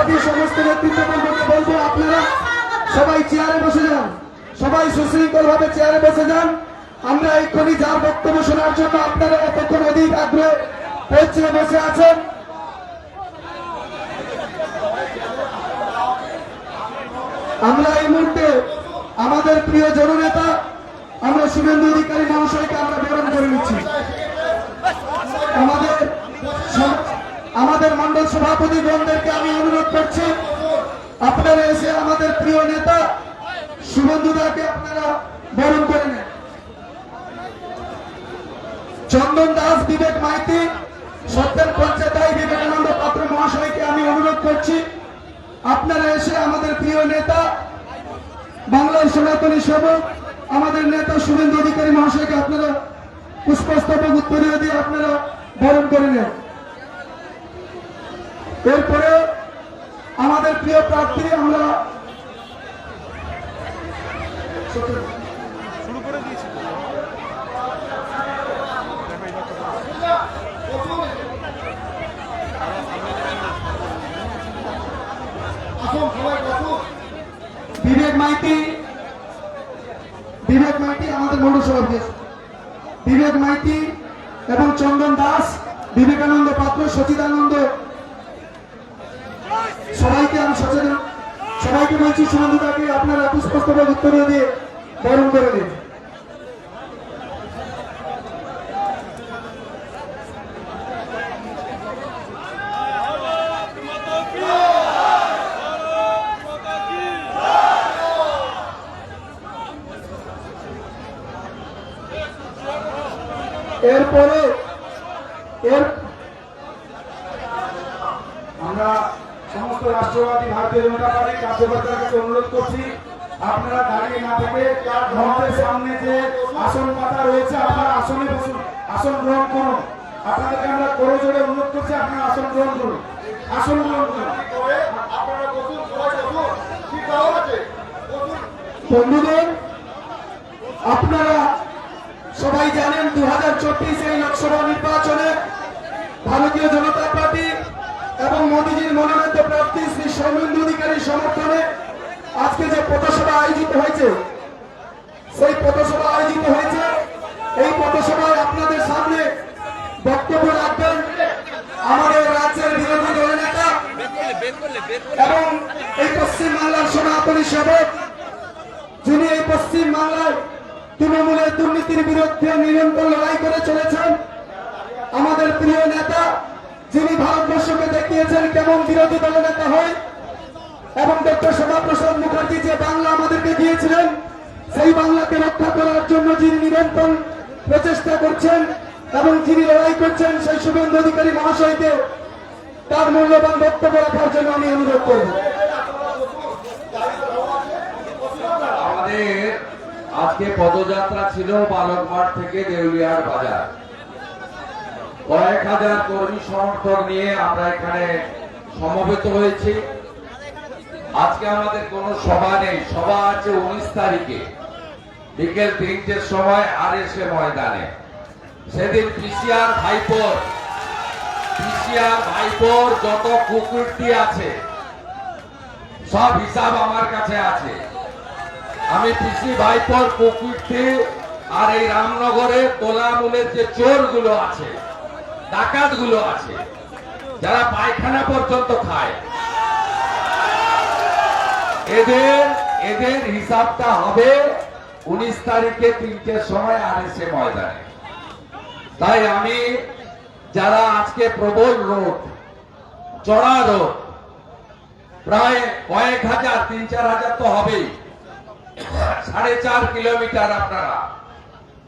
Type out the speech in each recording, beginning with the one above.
আমাদের সমস্ত নেতৃত্বকে বলব আপনারা। সবাই চেয়ারে বসে যান। সবাই সুশৃঙ্খল ভাবে চেয়ারে বসে যান। আমরা এক্ষুনি যার বক্তব্য শোনার জন্য আপনারা এতক্ষণ অধিক আগ্রহ পৌঁছে বসে আছেন। আমরা এই মুহূর্তে আমাদের প্রিয় জননেতা, আমরা শুভেন্দু অধিকারী মহাশয়কে আমরা বরণ করে নিচ্ছি। আমাদের আমাদের মন্ডল সভাপতি গণদেরকে আমি অনুরোধ করছি, আপনারা এসে আমাদের প্রিয় নেতা শুভেন্দুদাকে আপনারা বরণ করে নেন। চন্দন দাস, বিবেক মাইতি, সত্যের পঞ্চায়েতাই বিবেকানন্দ পাত্র মহাশয়কে আমি অনুরোধ করছি, আপনারা এসে আমাদের প্রিয় নেতা, বাংলার সনাতনী সেবক, আমাদের নেতা শুভেন্দু অধিকারী মহাশয়কে আপনারা পুষ্পস্তবক উত্তরীয় দিয়ে আপনারা বরণ করে নেন। এরপরে আমাদের প্রিয় প্রার্থী আমরা বিবেক মাইতি বিবেক মাইতি আমাদের মন্ডল সভাপতি বিবেক মাইতি এবং চন্দন দাস, বিবেকানন্দ পাত্র, সচিদানন্দ সবাইকে বলছি সুনন্দতাকে আপনারা পুষ্পস্তবক উত্তর দিয়ে বরণ করে দিন এরপরে এর আমরা সমস্ত রাষ্ট্রবাদী ভারতীয় জনতা পার্টি কার্যকর্তার কাছে অনুরোধ করছি আপনারা দাঁড়িয়ে না থেকে মঞ্চের সামনে যে আসন পাতা রয়েছে, আপনারা আসনে বসুন, আসন গ্রহণ করুন। আপনাদেরকে আমরা করে জোরে অনুরোধ করছি, আপনারা আসন গ্রহণ করুন। আসন গ্রহণ করুন। বন্ধুদের আপনারা সবাই জানেন দু হাজার চব্বিশ এই লোকসভা নির্বাচনে ভারতীয় জনতা পার্টি এবং মোদীজির মনোনীত প্রার্থী শ্রী সৌমেন্দু অধিকারীর সমর্থনে আজকে যে পথসভা আয়োজিত হয়েছে পশ্চিম বাংলার সনাতনী সেবক, যিনি এই পশ্চিম বাংলায় তৃণমূলের দুর্নীতির বিরুদ্ধে নিরন্তর লড়াই করে চলেছেন। আমাদের প্রিয় নেতা, যিনি ভারতবর্ষকে দেখিয়েছেন কেমন বিরোধী দল নেতা হয়, এবং ডক্টর শ্যামাপ্রসাদ মুখার্জি যে বাংলা আমাদেরকে দিয়েছিলেন, সেই বাংলাকে রক্ষা করার জন্য যিনি নিরন্তর প্রচেষ্টা করছেন এবং যিনি লড়াই করছেন সেই শুভেন্দু অধিকারী মহাশয়কে, তার মূল্যবান বক্তব্য রাখার জন্য আমি অনুরোধ করব। আমাদের আজকে পদযাত্রা ছিল বালকমাঠ থেকে দেউলিয়ার বাজার। কয়েক হাজার কর্মী সমর্থক নিয়ে আমরা এখানে সমবেত হয়েছি। আজকে আমাদের কোনো সভা নেই। সভা আছে উনিশ তারিখে। বিকেল তিনটের সময় আর এসে ময়দানে। সেদিন পিসিআর ভাইপোর পিসিআর ভাইপোর যত কুকুরটি আছে, সব হিসাব আমার কাছে আছে। আমি পিসি ভাইপোর প্রকৃতি আর এই রামনগরে তোলামূলের যে চোরগুলো আছে ডাকাতগুলো আছে, যারা পায়খানা পর্যন্ত খায়। এদের এদের হিসাবটা হবে উনিশ তারিখে তিনটের সময় আর এসে ময়দানে। তাই আমি, যারা আজকে প্রবল রোড চড়া রোড প্রায় কয়েক হাজার, তিন চার হাজার তো হবেই। সাড়ে চার কিলোমিটার আপনারা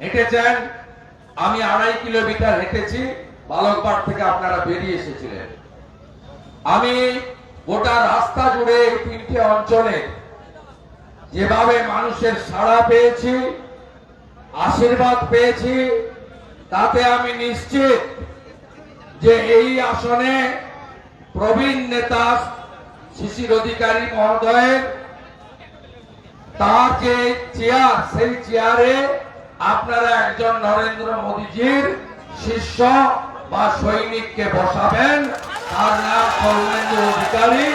হেঁটেছেন। আমি আড়াই কিলোমিটার হেঁটেছি বালকপাট থেকে আপনারা বেরিয়ে এসেছিলেন। আমি গোটা রাস্তা জুড়ে এই তিনটে অঞ্চলে যেভাবে মানুষের সাড়া পেয়েছি, আশীর্বাদ পেয়েছি, তাতে আমি নিশ্চিত যে এই আসনে প্রবীণ নেতা শিশির অধিকারী মহোদয়ের তার যে চেয়ার, সেই চেয়ারে আপনারা একজন নরেন্দ্র মোদীজির শিষ্য বা সৈনিককে বসাবেন। তার নাম সৌমেন্দু অধিকারী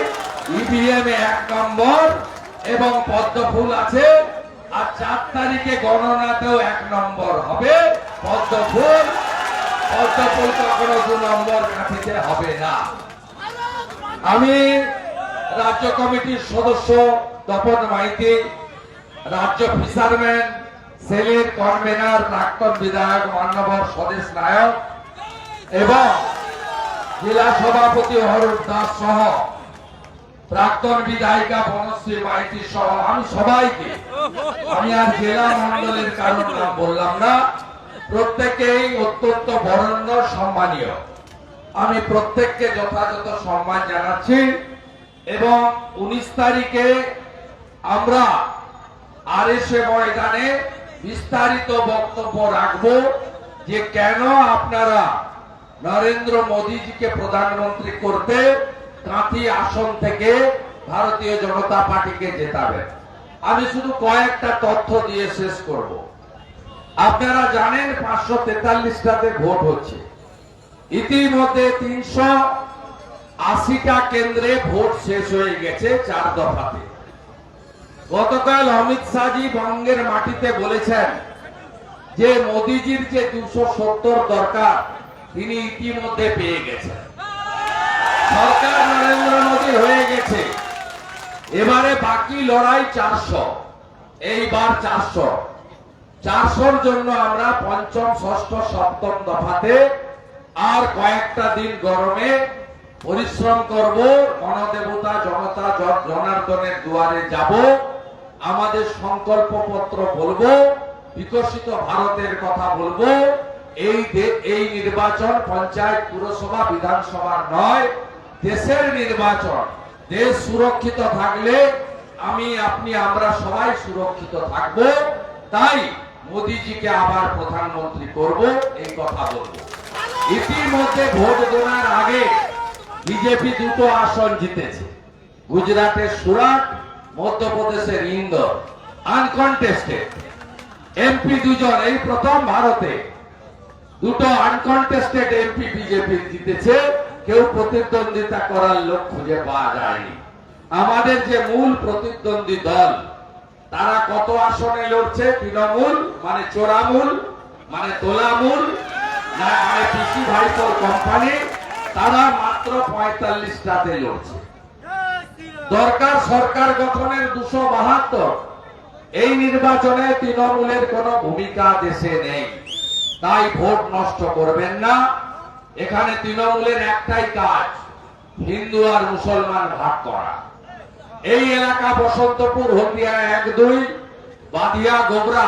ইভিএম এ এক নম্বর এবং পদ্ম ফুল আছে। আর চার তারিখে গণনাতেও এক নম্বর হবে পদ্ম ফুল। পদ্ম ফুল কখনো দু নম্বর কাঠিতে হবে না। আমি রাজ্য কমিটির সদস্য তপন মাইতি রাজ্য ফিশারম্যান সেলের কনভেনার, প্রাক্তন বিধায়ক, মান্যবর স্বদেশ নায়ক এবং জেলা সভাপতি অরূপ দাস সহ প্রাক্তন বিধায়িকা বনশ্রী মাইতি সহ আমি সবাইকে, আমি আর জেলা মন্ডলের কারণ নাম বললাম না, প্রত্যেকেই অত্যন্ত বরণ্য, সম্মানীয়। আমি প্রত্যেককে যথাযথ সম্মান জানাচ্ছি এবং উনিশ তারিখে আমরা আর এসে ময়দানে বিস্তারিত বক্তব্য রাখব যে কেন আপনারা নরেন্দ্র মোদীজিকে প্রধানমন্ত্রী করতে কাঁথি আসন থেকে ভারতীয় জনতা পার্টিকে জেতাবেন আমি শুধু কয়েকটা তথ্য দিয়ে শেষ করব। আপনারা জানেন পাঁচশো তেতাল্লিশটাতে ভোট হচ্ছে। ইতিমধ্যে তিনশো আশিটা কেন্দ্রে ভোট শেষ হয়ে গেছে চার দফাতে। গতকাল অমিত শাহজি বঙ্গের মাটিতে বলেছেন যে মোদিজির যে দুশো সত্তর দরকার, তিনি ইতিমধ্যে পেয়ে গেছেন। সরকার নরেন্দ্র মোদী হয়ে গেছে। এবারে বাকি লড়াই চারশো। এইবার চারশো। চারশোর জন্য আমরা পঞ্চম, ষষ্ঠ, সপ্তম দফাতে আর কয়েকটা দিন গরমে পরিশ্রম করব। গণদেবতা, জনতা জনার্দনের দুয়ারে যাব। আমাদের সংকল্প পত্র বলব, বিকশিত ভারতের কথা বলব, এই এই নির্বাচন পঞ্চায়েত পুরসভা, বিধানসভা নয়, দেশের নির্বাচন। দেশ সুরক্ষিত থাকলে আমি, আপনি, আমরা সবাই সুরক্ষিত থাকব। তাই মোদিজিকে আবার প্রধানমন্ত্রী করব, এই কথা বলব। ইতিমধ্যে ভোট দেওয়ার আগে বিজেপি দুটো আসন জিতেছে। গুজরাটের সুরাট মধ্যপ্রদেশের ইন্দোর আনকনটেস্টেড এমপি দুজন, এই প্রথম ভারতে। দুটো আনকনটেস্টেড এমপি বিজেপি জিতেছে। কেউ প্রতিদ্বন্দ্বিতা করার লোক খুঁজে পাওয়া যায়নি। আমাদের যে মূল প্রতিদ্বন্দ্বী দল, তারা কত আসনে লড়ছে? তৃণমূল মানে চোরামূল মানে তোলামূল, না মানে পিসি ভাইপোর কোম্পানি তারা মাত্র পঁয়তাল্লিশটাতে লড়ছে। দরকার সরকার গঠনের দুশো বাহাত্তর। এই নির্বাচনে তৃণমূলের কোন ভূমিকা দেশে নেই। তাই ভোট নষ্ট করবেন না। এখানে তৃণমূলের একটাই কাজ, হিন্দু আর মুসলমান ভাগ করা। এই এলাকা বসন্তপুর, হলদিয়া এক দুই বাদিয়া গোবরা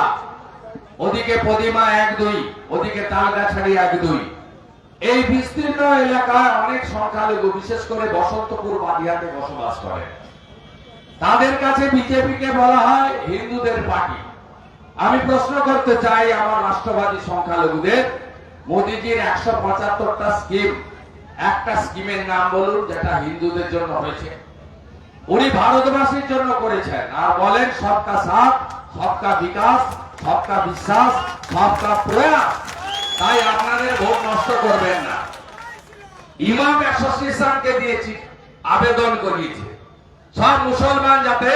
ওদিকে পদিমা এক দুই, ওদিকে তালগাছাড়ি এক দুই। এই বিস্তীর্ণ এলাকায় অনেক সংখ্যালঘু, বিশেষ করে বসন্তপুর বাদিয়াতে বসবাস করে। তাদের কাছে বিজেপিকে বলা হয় হিন্দুদের পার্টি। আমি প্রশ্ন করতে চাই আমার রাষ্ট্রবাদী সংখ্যালঘুদের, মোদিজির একশো পঁচাত্তরটা স্কিম, একটা স্কিমের নাম বলুন যেটা হিন্দুদের জন্য হয়েছে। উনি ভারতবাসীর জন্য করেছেন আর বলেন সবকা সাথ, সবকা বিকাশ, সবকা বিশ্বাস, সবকা প্রয়াস। তাই আপনাদের ভোট নষ্ট করবেন না। ইমাম অ্যাসোসিয়েশনকে দিয়েছি, আবেদন করিয়েছে। সব মুসলমান যাতে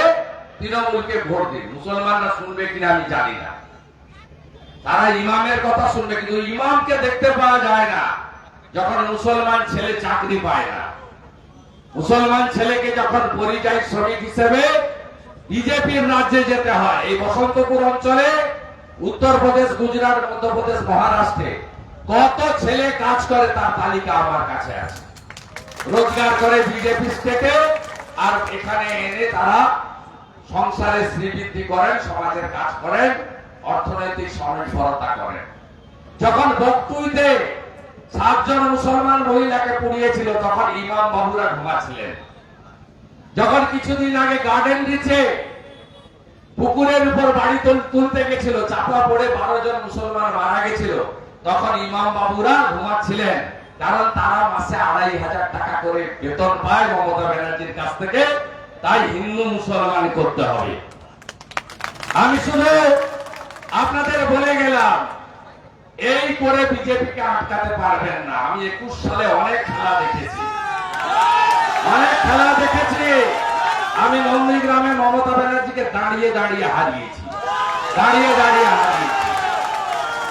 তৃণমূলকে ভোট দিন মুসলমানরা শুনবে কিনা আমি জানি না। তারা ইমামের কথা শুনবে, কিন্তু ইমামকে দেখতে পাওয়া যায় না, যখন মুসলমান ছেলে চাকরি পায় না। মুসলমান ছেলেকে যখন পরিযায়ী শ্রমিক হিসেবে বিজেপির রাজ্যে যেতে হয়, এই বসন্তপুর অঞ্চলে উত্তরপ্রদেশ, গুজরাট, মধ্যপ্রদেশ, মহারাষ্ট্রে। কত ছেলে কাজ করে তার তালিকা আমার কাছে আছে। রোজগার করে বিজেপি স্টেটে আর এখানে এনে তারা সংসারে শ্রীবৃদ্ধি করেন, সমাজের কাজ করেন, অর্থনৈতিক স্বনির্ভরতা করেন। যখন বক্তুইতে সাতজন মুসলমান মহিলাকে পুড়িয়েছিল, তখন ইমাম বাবুরা ঘুমাচ্ছিলেন। যখন কিছুদিন আগে গার্ডেন দিচ্ছে পুকুরের উপর বাড়ি তুলতে গেছিল, চাপা পড়ে বারো জন মুসলমান মারা গেছিল। তখন ইমাম বাবুরা ঘুমাচ্ছিলেন। কারণ তারা মাসে আড়াই হাজার টাকা করে বেতন পায় মমতা ব্যানার্জির কাছ থেকে। তাই হিন্দু মুসলমান করতে হবে। আমি শুধু আপনাদের বলে গেলাম, এই করে বিজেপিকে আটকাতে পারবেন না। আমি একুশ সালে অনেক খেলা দেখেছি। অনেক খেলা দেখেছি। আমি নন্দীগ্রামে মমতা ব্যানার্জি দাঁড়িয়ে দাঁড়িয়ে হারিয়েছি। দাঁড়িয়ে দাঁড়িয়ে হারিয়েছি।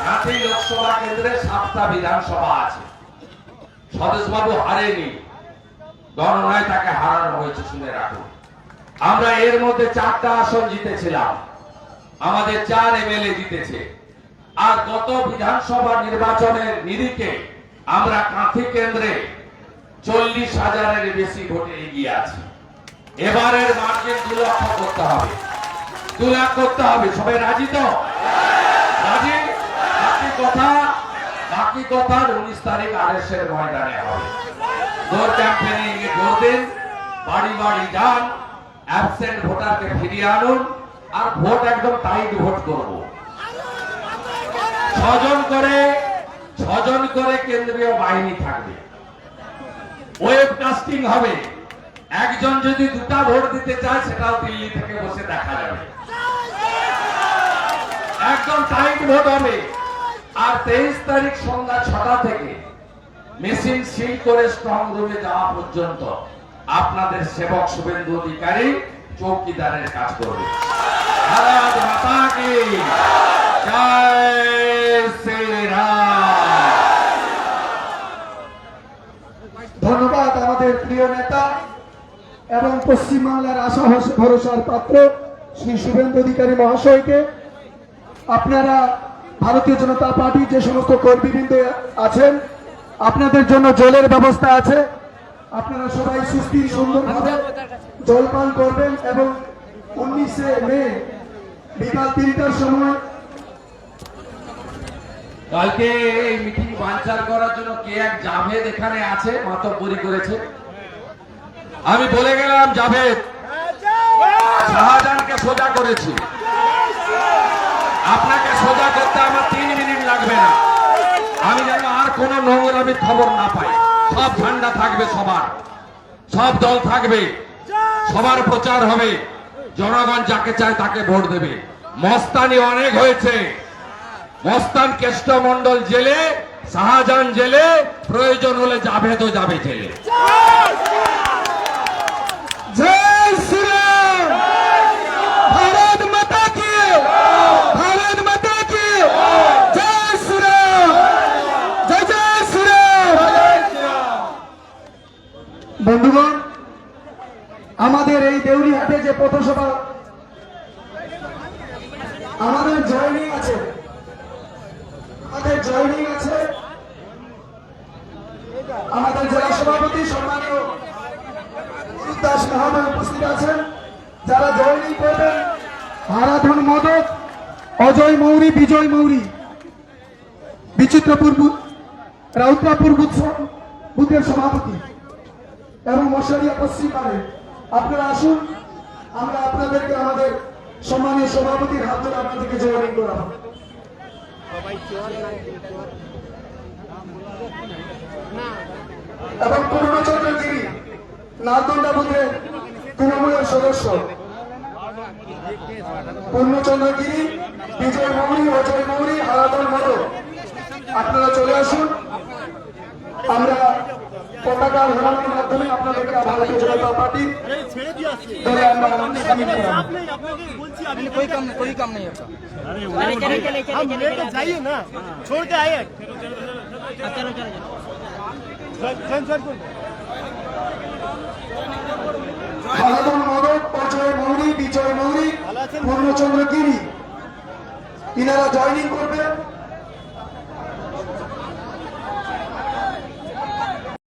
কাঁথি লোকসভা কেন্দ্রে সাতটা বিধানসভা আছে। স্বদেশবাবু হারেনি। গণনায় তাকে হারানো হয়েছে, শুনে রাখুন। আমরা এর মধ্যে চারটা আসন জিতেছিলাম। আমাদের চার এমএলএ জিতেছে। আর গত বিধানসভা নির্বাচনের নিরিখে আমরা কাঁথি কেন্দ্রে চল্লিশ হাজারের বেশি ভোটে এগিয়ে আছি। এবারের মার্জিন দু লক্ষ করতে হবে। দু লাখ করতে হবে। সবাই রাজি তো? রাজি? বাকি কথা বাকি কথা উনিশ তারিখ এর ময়দানে হবে। ভোট ক্যাম্পেনিং জোর দিন, বাড়ি বাড়ি যান অ্যাবসেন্ট ভোটারকে ফিরিয়ে আনুন, আর ভোট একদম টাইট ভোট করব। ছজন করে ছজন করে কেন্দ্রীয় বাহিনী থাকবে। ওয়েব কাস্টিং হবে। একজন যদি দুটা ভোট দিতে চায়, সেটাও দিল্লি থেকে বসে দেখা যাবে। একদম টাইট ভোট হবে। আর তেইশ তারিখ সন্ধ্যা ছটা থেকে মেশিন সিল করে স্ট্রং রুমে যাওয়া পর্যন্ত আপনাদের সেবক শুভেন্দু অধিকারী চৌকিদারের কাজ করবে। ধন্যবাদ আমাদের প্রিয় নেতা। এবং পশ্চিমবাংলার আশা ভরসার পাত্র শ্রী শুভেন্দু অধিকারী মহাশয়কে। আপনারা ভারতীয় জনতা পার্টি যে সমস্ত কর্মীবৃন্দ আছেন, আপনাদের জন্য জলের ব্যবস্থা আছে। আপনারা সবাই সুস্থির সুন্দরভাবে জলপান করবেন এবং উনিশে মে, বিকাল তিনটার সময় কালকে এই মিটিং বানচাল করার জন্য কে এক জাভেদ এখানে আছে, মাতব্বরি করেছে। আমি বলে গেলাম, জাভেদ, শাহজাহানকে সোজা করেছি। আপনাকে সোজা করতে আমার তিন মিনিট লাগবে না। আমি যেন আর কোন নোংরামির খবর না পাই। সব ঝান্ডা থাকবে সবার। সব দল থাকবে। সবার প্রচার হবে। জনগণ যাকে চায় তাকে ভোট দেবে। মস্তানি অনেক হয়েছে। মস্তান কেষ্ট মন্ডল জেলে, শাহজাহান জেলে, প্রয়োজন হলে তো যাবে জেলে জয় শ্রীরাম ভারত মাতা কি ভারত মাতা কি জয় শ্রীরাম জয় জয় শ্রীরাম বন্ধুগণ আমাদের এই দেউলিহাটে যে পথসভা, আমাদের জয়নিং আছে। আমাদের জয়নিং আছে। আমাদের জেলা সভাপতি সম্মানীয় দাস মহাময় উপস্থিত আছেন। যারা জয়নী করবেন আরাধন মদক অজয় মৌরি, বিজয় মৌরি, বিচিত্রপুর রাউতরাপুর বুথ বুথের সভাপতি এবং মশারিয়া পশ্চিম পাড়ে আপনারা আসুন, আমরা আপনাদেরকে আমাদের সম্মানীয় সভাপতির হাত ধরে আপনাদেরকে জয়নিং করাবো এবং পূর্ণচন্দ্র গিরি নালদন্ডা বুথের তৃণমূলের সদস্য পূর্ণচন্দ্র গিরি বিজয় মৌরি, অজয় মৌরি, আরাধন মতো আপনারা চলে আসুন। আমরা পতাকা ধরানোর মাধ্যমে আপনাদেরকে ভারতীয় জনতা পার্টি দলে আমরা সামিল করাবো कोई काम नहीं कोई काम नहीं होता चले चले चले चले हम चले लेके जाइए ना छोड़ के आइए चलो चलो चलो जन सर को আরাধন মদক অজয় মৌরি বিজয় মৌরি পূর্ণচন্দ্র গিরি ইনারা জয়নিং করবেন